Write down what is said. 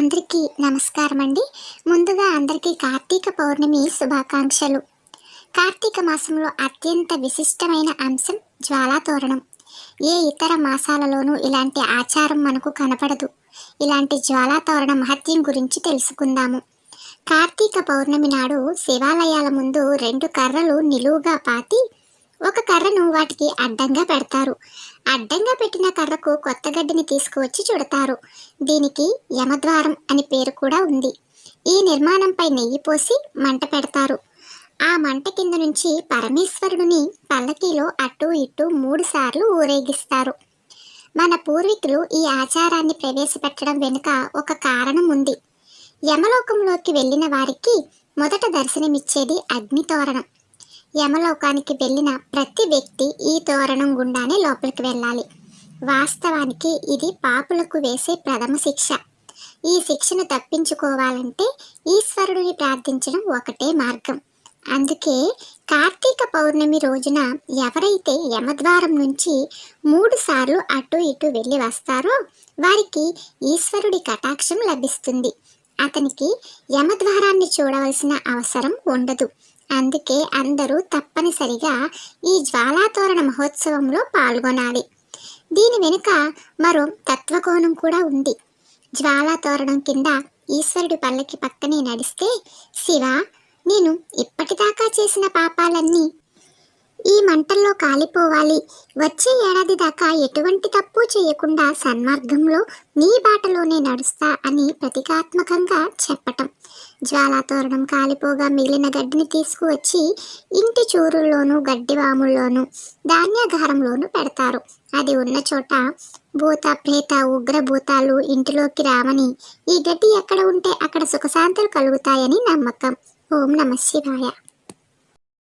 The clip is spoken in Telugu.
అందరికీ నమస్కారం అండి ముందుగా అందరికీ కార్తీక పౌర్ణమి శుభాకాంక్షలు. కార్తీక మాసంలో అత్యంత విశిష్టమైన అంశం జ్వాలాతోరణం ఏ ఇతర మాసాలలోనూ ఇలాంటి ఆచారం మనకు కనపడదు. ఇలాంటి జ్వాలాతోరణ మహత్యం గురించి తెలుసుకుందాము. కార్తీక పౌర్ణమి నాడు శివాలయాల ముందు రెండు కర్రలు నిలువుగా పాతి ఒక కర్ర వాటికి అడ్డంగా పెడతారు. అడ్డంగా పెట్టిన కర్రకు కొత్త గడ్డిని తీసుకువచ్చి చుడతారు. దీనికి యమద్వారం అని పేరు కూడా ఉంది. ఈ నిర్మాణంపై నెయ్యి పోసి మంట పెడతారు. ఆ మంట కింద నుంచి పరమేశ్వరుడిని పల్లకీలో అటు ఇటు మూడుసార్లు ఊరేగిస్తారు. మన పూర్వీకులు ఈ ఆచారాన్ని ప్రవేశపెట్టడం వెనుక ఒక కారణం ఉంది. యమలోకంలోకి వెళ్ళిన వారికి మొదట దర్శనమిచ్చేది అగ్నితోరణం. యమలోకానికి వెళ్ళిన ప్రతి వ్యక్తి ఈ తోరణం గుండానే లోపలికి వెళ్ళాలి. వాస్తవానికి ఇది పాపులకు వేసే ప్రథమ శిక్ష. ఈ శిక్షను తప్పించుకోవాలంటే ఈశ్వరుడిని ప్రార్థించడం ఒకటే మార్గం. అందుకే కార్తీక పౌర్ణమి రోజున ఎవరైతే యమద్వారం నుంచి మూడు సార్లు అటు ఇటు వెళ్ళి వస్తారో వారికి ఈశ్వరుడి కటాక్షం లభిస్తుంది. అతనికి యమద్వారాన్ని చూడవలసిన అవసరం ఉండదు. అందుకే అందరూ తప్పనిసరిగా ఈ జ్వాలాతోరణ మహోత్సవంలో పాల్గొనాలి. దీని వెనుక మరో తత్వకోణం కూడా ఉంది. జ్వాలాతోరణం కింద ఈశ్వరుడి పల్లకి పక్కనే నడిస్తే శివ నేను ఇప్పటిదాకా చేసిన పాపాలన్నీ ఈ మంటల్లో కాలిపోవాలి. వచ్చే ఏడాది దాకా ఎటువంటి తప్పు చేయకుండా సన్మార్గంలో నీ బాటలోనే నడుస్తా అని ప్రతీకాత్మకంగా చెప్పటం. జ్వాలాతోరణం కాలిపోగా మిగిలిన గడ్డిని తీసుకువచ్చి ఇంటి చూరుల్లోనూ గడ్డివాముల్లోనూ ధాన్యాగారంలోనూ పెడతారు. అది ఉన్న చోట భూత ప్రేత ఉగ్రభూతాలు ఇంటిలోకి రావని ఈ గడ్డి ఎక్కడ ఉంటే అక్కడ సుఖశాంతులు కలుగుతాయని నమ్మకం. ఓం నమ శివాయ.